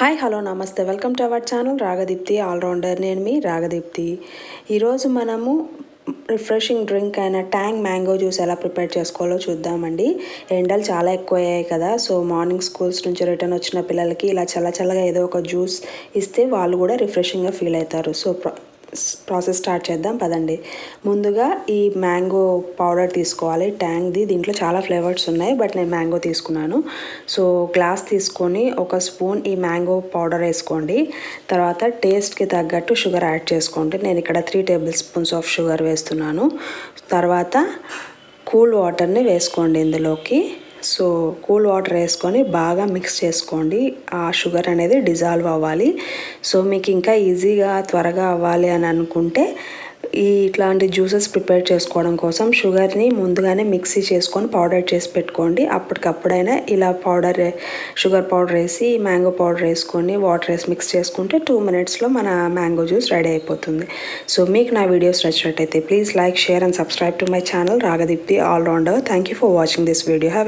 Hi hello నమస్తే. Welcome to our channel Ragadeepthi all rounder. నేను మీ రాగదీప్తి. ఈరోజు మనము రిఫ్రెషింగ్ డ్రింక్ అయిన ట్యాంగ్ మ్యాంగో జ్యూస్ ఎలా ప్రిపేర్ చేసుకోవాలో చూద్దామండి. ఎండలు చాలా ఎక్కువ అయ్యాయి కదా సో మార్నింగ్ స్కూల్స్ నుంచి రిటర్న్ వచ్చిన పిల్లలకి ఇలా చల్ల చల్లగా ఏదో ఒక జ్యూస్ ఇస్తే వాళ్ళు కూడా రిఫ్రెషింగ్గా ఫీల్ అవుతారు. సో ప్రాసెస్ స్టార్ట్ చేద్దాం పదండి. ముందుగా ఈ మ్యాంగో పౌడర్ తీసుకోవాలి. ట్యాంగ్ది దీంట్లో చాలా ఫ్లేవర్స్ ఉన్నాయి బట్ నేను మ్యాంగో తీసుకున్నాను. సో గ్లాస్ తీసుకొని ఒక స్పూన్ ఈ మ్యాంగో పౌడర్ వేసుకోండి. తర్వాత టేస్ట్కి తగ్గట్టు షుగర్ యాడ్ చేసుకోండి. నేను ఇక్కడ three tablespoons of sugar వేస్తున్నాను. తర్వాత కూల్ వాటర్ని వేసుకోండి ఇందులోకి. సో కూల్ వాటర్ వేసుకొని బాగా మిక్స్ చేసుకోండి. ఆ షుగర్ అనేది డిజాల్వ్ అవ్వాలి. సో మీకు ఇంకా ఈజీగా త్వరగా అవ్వాలి అని అనుకుంటే ఈ ఇట్లాంటి జ్యూసెస్ ప్రిపేర్ చేసుకోవడం కోసం షుగర్ని ముందుగానే మిక్సీ చేసుకొని పౌడర్ చేసి పెట్టుకోండి. అప్పటికప్పుడైనా ఇలా పౌడర్ షుగర్ పౌడర్ వేసి మ్యాంగో పౌడర్ వేసుకొని వాటర్ వేసి మిక్స్ చేసుకుంటే టూ మినిట్స్లో మన మ్యాంగో జ్యూస్ రెడీ అయిపోతుంది. సో మీకు నా వీడియోస్ నచ్చినట్టయితే please like share and subscribe to my channel. Ragadeepti allrounder. Thank you for watching this video. Have